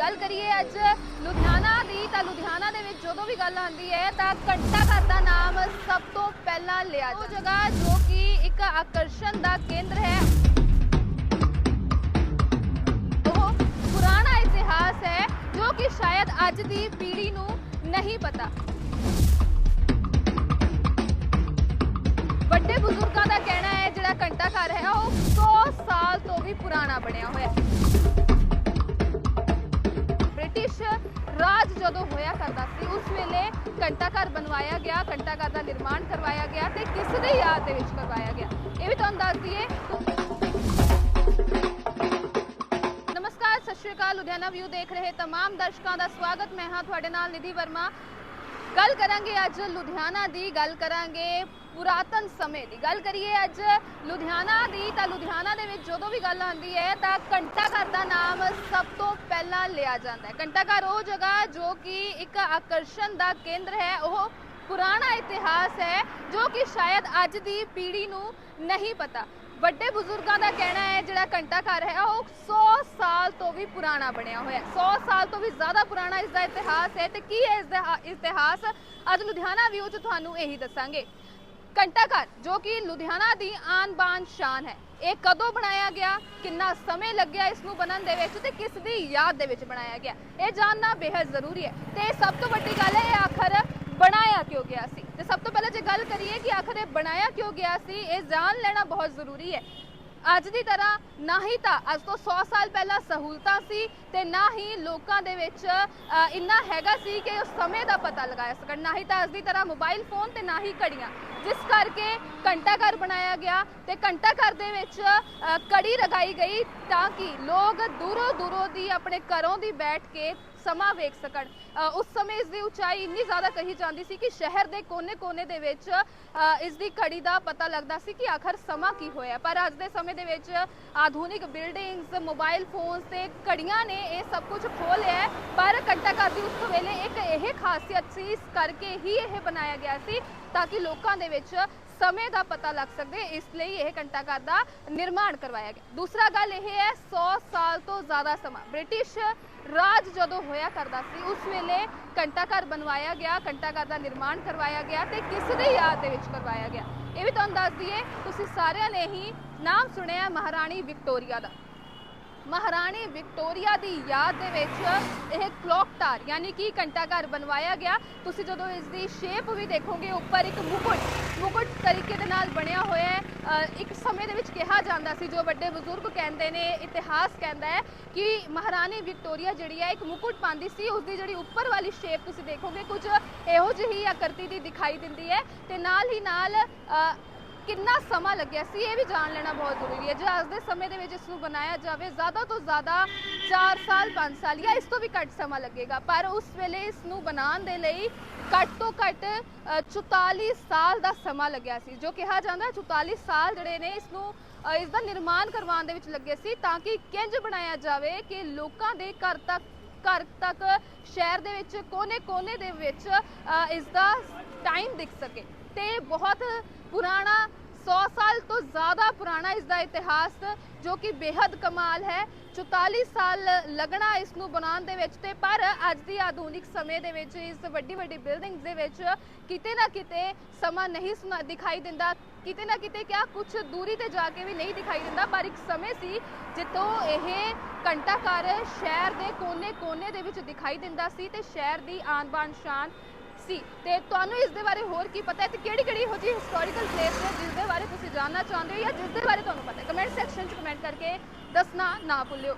ਗੱਲ ਕਰੀਏ ਅੱਜ ਲੁਧਿਆਣਾ ਦੀ, ਤਾਂ ਲੁਧਿਆਣਾ ਦੇ ਵਿੱਚ ਜਦੋਂ ਵੀ ਗੱਲ ਆਉਂਦੀ ਹੈ, ਤਾਂ ਘੰਟਾ ਘਰ ਦਾ ਨਾਮ ਸਭ ਤੋਂ ਪਹਿਲਾਂ ਲਿਆ ਜਾਂਦਾ। ਉਹ ਜਗ੍ਹਾ ਜੋ ਕਿ ਇੱਕ ਆਕਰਸ਼ਣ ਦਾ ਕੇਂਦਰ ਹੈ। ਉਹ ਪੁਰਾਣਾ ਇਤਿਹਾਸ ਹੈ, ਜੋ ਕਿ ਸ਼ਾਇਦ ਅੱਜ ਦੀ ਪੀੜ੍ਹੀ ਨੂੰ ਨਹੀਂ ਪਤਾ। ਵੱਡੇ ਬਜ਼ੁਰਗਾਂ ਦਾ ਜਦੋਂ ਹੋਇਆ ਕਰਦਾ ਸੀ ਉਸ ਵੇਲੇ ਘੰਟਾ ਘਰ ਬਣਵਾਇਆ ਗਿਆ ਘੰਟਾ ਘਰ ਦਾ ਨਿਰਮਾਣ ਕਰਵਾਇਆ ਗਿਆ ਤੇ ਕਿਸ ਦੀ ਯਾਦ ਦੇ ਵਿੱਚ ਕਰਵਾਇਆ ਗਿਆ ਇਹ ਵੀ ਤੁਹਾਨੂੰ ਦੱਸ ਦਈਏ ਨਮਸਕਾਰ ਸਤਿ ਸ਼੍ਰੀ ਅਕਾਲ ਲੁਧਿਆਣਾ ਵਿਊ ਦੇਖ ਰਹੇ तमाम ਦਰਸ਼ਕਾਂ ਦਾ ਸਵਾਗਤ ਮੈਂ ਹਾਂ ਤੁਹਾਡੇ ਨਾਲ ਨਿਧੀ ਵਰਮਾ ਗੱਲ ਕਰਾਂਗੇ ਅੱਜ ਲੁਧਿਆਣਾ ਦੀ ਗੱਲ ਕਰਾਂਗੇ ਪੁਰਾਤਨ ਸਮੇਂ ਦੀ ਗੱਲ ਕਰੀਏ ਅੱਜ ਲੁਧਿਆਣਾ ਦੀ, ਤਾਂ ਲੁਧਿਆਣਾ ਦੇ ਵਿੱਚ ਜਦੋਂ ਵੀ ਗੱਲ ਆਉਂਦੀ ਹੈ, ਤਾਂ ਘੰਟਾ ਘਰ ਦਾ ਨਾਮ ਸਭ ਤੋਂ ਪਹਿਲਾਂ ਲਿਆ ਜਾਂਦਾ ਹੈ। ਘੰਟਾ ਘਰ ਉਹ ਜਗ੍ਹਾ ਜੋ ਕਿ ਇੱਕ ਆਕਰਸ਼ਣ ਦਾ ਕੇਂਦਰ ਹੈ, ਉਹ ਪੁਰਾਣਾ ਇਤਿਹਾਸ ਹੈ, ਜੋ ਕਿ ਸ਼ਾਇਦ ਅੱਜ ਦੀ ਪੀੜ੍ਹੀ ਨੂੰ ਨਹੀਂ ਪਤਾ। ਵੱਡੇ ਬਜ਼ੁਰਗਾਂ ਦਾ ਕਹਿਣਾ ਹੈ, ਜਿਹੜਾ ਘੰਟਾ ਘਰ ਹੈ, ਉਹ 100 ਸਾਲ ਤੋਂ ਵੀ ਪੁਰਾਣਾ ਬਣਿਆ ਹੋਇਆ ਹੈ। 100 ਸਾਲ ਤੋਂ ਵੀ ਜ਼ਿਆਦਾ ਪੁਰਾਣਾ ਇਸ ਦਾ ਇਤਿਹਾਸ ਹੈ, ਤੇ ਕੀ ਹੈ ਇਸ ਦਾ ਇਤਿਹਾਸ? ਅੱਜ ਲੁਧਿਆਣਾ ਵਿਊ 'ਚ ਤੁਹਾਨੂੰ ਇਹੀ ਦੱਸਾਂਗੇ। ਘੰਟਾ ਘਰ, ਜੋ ਕਿ ਲੁਧਿਆਣਾ ਦੀ ਆਨ ਬਾਨ ਸ਼ਾਨ ਹੈ। ਇਹ ਕਦੋਂ ਬਣਾਇਆ ਗਿਆ, ਕਿੰਨਾ ਸਮੇਂ ਲੱਗਿਆ ਇਸ ਨੂੰ ਬਣਨ ਦੇ ਵਿੱਚ ਤੇ ਕਿਸ ਦੀ ਯਾਦ ਦੇ ਵਿੱਚ ਬਣਾਇਆ ਗਿਆ, ਇਹ ਜਾਣਨਾ ਬੇहद ਜ਼ਰੂਰੀ ਹੈ। ਤੇ ਸਭ ਤੋਂ ਵੱਡੀ ਗੱਲ ਹੈ, ਇਹ ਆਖਰ ਬਣਾਇਆ ਕਿਉਂ ਗਿਆ ਸੀ? ਤੇ ਸਭ ਤੋਂ ਪਹਿਲਾਂ ਜੇ ਗੱਲ ਕਰੀਏ ਕਿ ਆਖਰ ਇਹ ਬਣਾਇਆ ਕਿਉਂ ਗਿਆ ਸੀ, ਇਹ ਜਾਣ ਲੈਣਾ ਬਹੁਤ ਜ਼ਰੂਰੀ ਹੈ। ਅੱਜ ਦੀ ਤਰ੍ਹਾਂ ਨਾ ਹੀ ਤਾਂ ਅੱਜ ਤੋਂ 100 ਸਾਲ ਪਹਿਲਾਂ ਸਹੂਲਤਾਂ ਸੀ ਤੇ ਨਾ ਹੀ ਲੋਕਾਂ ਦੇ ਵਿੱਚ ਇੰਨਾ ਹੈਗਾ ਸੀ ਕਿ ਉਹ ਸਮੇਂ ਦਾ ਪਤਾ ਲਗਾਇਆ ਸਕਣ। ਨਾ ਹੀ ਤਾਂ ਅੱਜ ਦੀ ਤਰ੍ਹਾਂ ਮੋਬਾਈਲ ਫੋਨ ਤੇ ਨਾ ਹੀ ਘੜੀਆਂ। ਜਿਸ ਕਰਕੇ ਘੰਟਾ ਘਰ ਬਣਾਇਆ ਗਿਆ ਤੇ ਘੰਟਾ ਘਰ ਦੇ ਵਿੱਚ ਕੜੀ ਲਗਾਈ ਗਈ ਤਾਂ ਕਿ ਲੋਕ ਦੂਰੋਂ ਦੂਰੋਂ ਦੀ ਆਪਣੇ ਘਰੋਂ ਦੀ ਬੈਠ ਕੇ ਸਮਾਂ ਵੇਖ ਸਕਣ। ਉਸ ਸਮੇਂ ਇਸ ਦੀ ਉਚਾਈ ਇੰਨੀ ਜ਼ਿਆਦਾ ਕਹੀ ਜਾਂਦੀ ਸੀ ਕਿ ਸ਼ਹਿਰ ਦੇ ਕੋਨੇ-ਕੋਨੇ ਦੇ ਵਿੱਚ ਇਸ ਦੀ ਘੜੀ ਦਾ ਪਤਾ ਲੱਗਦਾ ਸੀ ਕਿ ਆਖਰ ਸਮਾਂ ਕੀ ਹੋਇਆ ਪਰ ਅੱਜ ਦੇ ਸਮੇਂ ਦੇ ਵਿੱਚ ਆਧੁਨਿਕ ਬਿਲਡਿੰਗਸ, ਮੋਬਾਈਲ ਫੋਨਸ ਤੇ ਘੜੀਆਂ ਨੇ ਇਹ ਸਭ ਕੁਝ ਖੋਹ ਲਿਆ ਪਰ ਘੰਟਾ ਘਰ ਦੀ ਉਸ ਵੇਲੇ ਇੱਕ ਇਹ ਖਾਸੀਅਤ ਸੀ, ਇਸ ਕਰਕੇ ਹੀ ਇਹ ਬਣਾਇਆ ਗਿਆ ਸੀ, ਤਾਂ ਕਿ ਲੋਕਾਂ ਦੇ ਵਿੱਚ ਸਮੇਂ ਦਾ ਪਤਾ ਲੱਗ ਸਕੇ ਇਸ ਲਈ ਇਹ ਘੰਟਾ ਘਰ ਦਾ ਨਿਰਮਾਣ ਕਰਵਾਇਆ ਗਿਆ। ਦੂਸਰਾ ਗੱਲ ਇਹ ਹੈ 100 ਸਾਲ ਤੋਂ ਜ਼ਿਆਦਾ ਸਮਾਂ ਬ੍ਰਿਟਿਸ਼ ਰਾਜ ਜਦੋਂ ਹੋਇਆ ਕਰਦਾ ਸੀ, ਉਸ ਵੇਲੇ ਘੰਟਾ ਘਰ ਬਣਵਾਇਆ ਗਿਆ ਘੰਟਾ ਘਰ ਦਾ ਨਿਰਮਾਣ ਕਰਵਾਇਆ ਗਿਆ ਤੇ ਕਿਸ ਦੀ ਯਾਦ ਦੇ ਵਿੱਚ ਕਰਵਾਇਆ ਗਿਆ। ਇਹ ਵੀ ਤੁਹਾਨੂੰ ਦੱਸ ਦਈਏ, ਤੁਸੀਂ ਸਾਰਿਆਂ ਨੇ ਹੀ ਨਾਮ ਸੁਣਿਆ ਮਹਾਰਾਣੀ ਵਿਕਟੋਰੀਆ ਦਾ। ਮਹਾਰਾਣੀ ਵਿਕਟੋਰੀਆ ਦੀ ਯਾਦ ਦੇ ਵਿੱਚ ਇਹ ਕਲੌਕ ਟਾਰ ਯਾਨੀ ਕਿ ਘੰਟਾ ਘਰ ਬਣਵਾਇਆ ਗਿਆ। ਤੁਸੀਂ ਜਦੋਂ ਇਸ ਦੀ ਸ਼ੇਪ ਵੀ ਦੇਖੋਗੇ, ਉੱਪਰ ਇੱਕ ਮੁਕੁਟ ਮੁਕੁਟ ਤਰੀਕੇ ਦੇ ਨਾਲ ਬਣਿਆ ਹੋਇਆ ਹੈ। ਇੱਕ ਸਮੇਂ ਦੇ ਵਿੱਚ ਕਿਹਾ ਜਾਂਦਾ ਸੀ, ਜੋ ਵੱਡੇ ਬਜ਼ੁਰਗ ਕਹਿੰਦੇ ਨੇ, ਇਤਿਹਾਸ ਕਹਿੰਦਾ ਹੈ ਕਿ ਮਹਾਰਾਣੀ ਵਿਕਟੋਰੀਆ ਜਿਹੜੀ ਹੈ, ਇੱਕ ਮੁਕੁਟ ਪਾਉਂਦੀ ਸੀ। ਉਸ ਦੀ ਜਿਹੜੀ ਉੱਪਰ ਵਾਲੀ ਸ਼ੇਪ ਤੁਸੀਂ ਦੇਖੋਗੇ, ਕੁਝ ਇਹੋ ਜਿਹੀ ਆਕਰਤੀ ਦੀ ਦਿਖਾਈ ਦਿੰਦੀ ਹੈ। ਤੇ ਨਾਲ ਹੀ ਨਾਲ ਕਿੰਨਾ ਸਮਾਂ ਲੱਗਿਆ ਸੀ ਇਹ ਵੀ ਜਾਣ ਲੈਣਾ ਬਹੁਤ ਜ਼ਰੂਰੀ ਹੈ। ਜੇ ਅੱਜ ਦੇ ਸਮੇਂ ਦੇ ਵਿੱਚ ਇਸ ਨੂੰ ਬਣਾਇਆ ਜਾਵੇ ਜ਼ਿਆਦਾ ਤੋਂ ਜ਼ਿਆਦਾ 4 ਸਾਲ 5 ਸਾਲ ਜਾਂ ਇਸ ਤੋਂ ਵੀ ਘੱਟ ਸਮਾਂ ਲੱਗੇਗਾ। ਪਰ ਉਸ ਵੇਲੇ ਇਸ ਨੂੰ ਬਣਾਉਣ ਦੇ ਲਈ ਘੱਟ ਤੋਂ ਘੱਟ ਅ, 44 ਸਾਲ ਦਾ ਸਮਾਂ ਲੱਗਿਆ ਸੀ ਜੋ ਕਿਹਾ ਜਾਂਦਾ ਹੈ 44 ਸਾਲ ਜਿਹੜੇ ਨੇ ਇਸ ਨੂੰ ਇਸ ਦਾ ਨਿਰਮਾਣ ਕਰਵਾਉਣ ਦੇ ਵਿੱਚ ਲੱਗੇ ਸੀ ਤਾਂ ਕਿ ਕਿੰਜ ਬਣਾਇਆ ਜਾਵੇ ਕਿ ਲੋਕਾਂ ਦੇ ਘਰ ਤੱਕ ਘਰ ਤੱਕ ਸ਼ਹਿਰ ਦੇ ਵਿੱਚ ਕੋਨੇ-ਕੋਨੇ ਦੇ ਵਿੱਚ ਅ, ਇਸ ਦਾ ਟਾਈਮ ਦਿਖ ਸਕੇ। ਤੇ ਬਹੁਤ ਪੁਰਾਣਾ 100 ਸਾਲ ਤੋਂ ਜ਼ਿਆਦਾ ਪੁਰਾਣਾ ਇਸ ਦਾ ਇਤਿਹਾਸ, ਜੋ ਕਿ ਬੇहद ਕਮਾਲ ਹੈ। 44 ਸਾਲ ਲੱਗਣਾ ਇਸ ਨੂੰ ਬਣਾਉਣ ਦੇ ਵਿੱਚ ਤੇ ਪਰ ਅੱਜ ਦੀ ਆਧੁਨਿਕ ਸਮੇਂ ਦੇ ਵਿੱਚ ਇਸ ਵੱਡੀ ਵੱਡੀ ਬਿਲਡਿੰਗਸ ਦੇ ਵਿੱਚ ਕਿਤੇ ਨਾ ਕਿਤੇ ਸਮਾਂ ਨਹੀਂ ਸੁਣਾ ਦਿਖਾਈ ਦਿੰਦਾ। ਕਿਤੇ ਨਾ ਕਿਤੇ ਕਿਆ ਕੁਝ ਦੂਰੀ ਤੇ ਜਾ ਕੇ ਵੀ ਨਹੀਂ ਦਿਖਾਈ ਦਿੰਦਾ, ਪਰ ਇੱਕ ਸਮੇਂ ਸੀ ਜਿੱਥੋਂ ਇਹ ਘੰਟਾ ਘਰ ਸ਼ਹਿਰ ਦੇ ਕੋਨੇ-ਕੋਨੇ ਦੇ ਵਿੱਚ ਦਿਖਾਈ ਦਿੰਦਾ ਸੀ ਤੇ ਸ਼ਹਿਰ ਦੀ ਆਨ-ਬਾਨ ਸ਼ਾਨ ਸੀ। ਤੇ ਤੁਹਾਨੂੰ ਇਸ ਦੇ ਬਾਰੇ ਹੋਰ ਕੀ ਪਤਾ ਹੈ ਤੇ ਕਿਹੜੀ ਕਿਹੜੀ ਇਹੋ ਜਿਹੀ ਹਿਸਟੋਰੀਕਲ ਪਲੇਸ ਨੇ ਜਿਸ ਦੇ ਬਾਰੇ ਤੁਸੀਂ ਜਾਣਨਾ ਚਾਹੁੰਦੇ ਹੋ ਜਾਂ ਜਿਸ ਦੇ ਬਾਰੇ ਤੁਹਾਨੂੰ ਪਤਾ ਹੈ? ਕਮੈਂਟ ਸੈਕਸ਼ਨ 'ਚ ਕਮੈਂਟ ਕਰਕੇ ਦੱਸਣਾ ਨਾ ਭੁੱਲਿਓ।